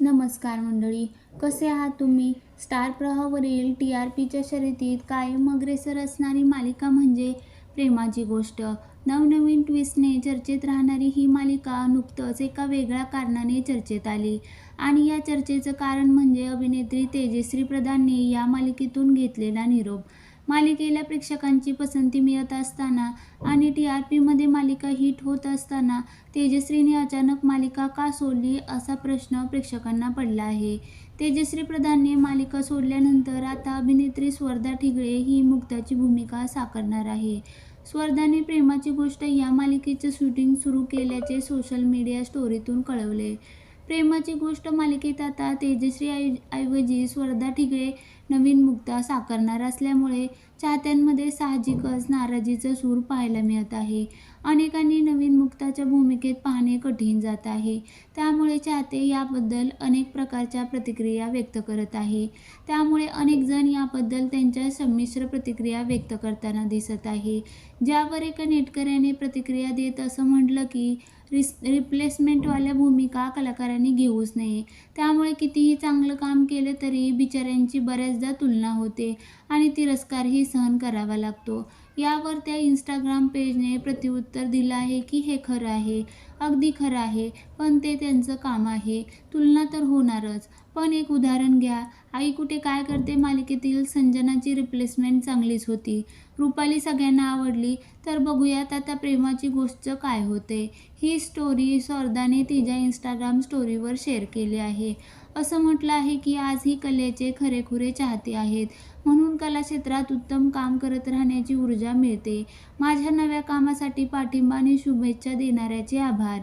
नमस्कार मंडळी कसे आहात तुम्ही? स्टार प्रवाहावरील टी आर पीच्या शर्यतीत कायम अग्रेसर असणारी मालिका म्हणजे प्रेमाची गोष्ट. नवनवीन ट्विस्टने चर्चेत राहणारी ही मालिका नुकतंच एका वेगळ्या कारणाने चर्चेत आली. आणि या चर्चेचं कारण म्हणजे अभिनेत्री तेजश्री प्रधानने या मालिकेतून घेतलेला निरोप. मालिकेला प्रेक्षकांची पसंती मिळत असताना आणि टी आर पीमध्ये मालिका हिट होत असताना तेजश्रीने अचानक मालिका का सोडली असा प्रश्न प्रेक्षकांना पडला आहे. तेजश्री प्रधानने मालिका सोडल्यानंतर आता अभिनेत्री स्वर्धा ठिगळे ही मुक्ताची भूमिका साकारणार आहे. स्वर्धाने प्रेमाची गोष्ट या मालिकेचं शूटिंग सुरू केल्याचे सोशल मीडिया स्टोरीतून कळवले. प्रेमाची गोष्ट मालिकेत आता तेजश्री ऐ ऐवजी स्वर्धा ठिगळे नवीन मुक्ता साकारणार असल्यामुळे चाहत्यांमध्ये साहजिकच नाराजीचं सूर पाहायला मिळत आहे. अनेकांनी नवीन मुक्ताच्या भूमिकेत पाहणे कठीण जात आहे. त्यामुळे चाहते याबद्दल अनेक प्रकारच्या प्रतिक्रिया व्यक्त करत आहे. त्यामुळे अनेक जण याबद्दल त्यांच्या संमिश्र प्रतिक्रिया व्यक्त करताना दिसत आहे. ज्यावर एका नेटकऱ्याने प्रतिक्रिया देत असं म्हटलं की रिस रिप्लेसमेंटवाल्या भूमिका कलाकारांनी घेऊच नये. त्यामुळे कितीही चांगलं काम केलं तरी बिचाऱ्यांची बऱ्याचदा तुलना होते आणि तिरस्कारही सहन करावा लागतो. यावर त्या इंस्टाग्राम पेजने प्रत्युत्तर दिलं आहे की हे खरं आहे. अगदी खरं आहे पण ते त्यांचं काम आहे. तुलना तर होणारच. पण एक उदाहरण घ्या. आई कुठे काय करते? मालिकेतील संजनाची रिप्लेसमेंट चांगलीच होती. रुपाली सगळ्यांना आवडली. तर बघूयात आता प्रेमाची गोष्ट काय होते. ही स्टोरी स्वर्धाने तिच्या इंस्टाग्राम स्टोरीवर शेअर केली आहे. असं म्हटलं आहे की आज ही कलेचे खरेखुरे चाहते आहेत. म्हणून कला क्षेत्रात उत्तम काम करत राहण्याची ऊर्जा मिळते. माझ्या नव्या कामासाठी पाठिंबा आणि शुभेच्छा देणाऱ्याचे आभार.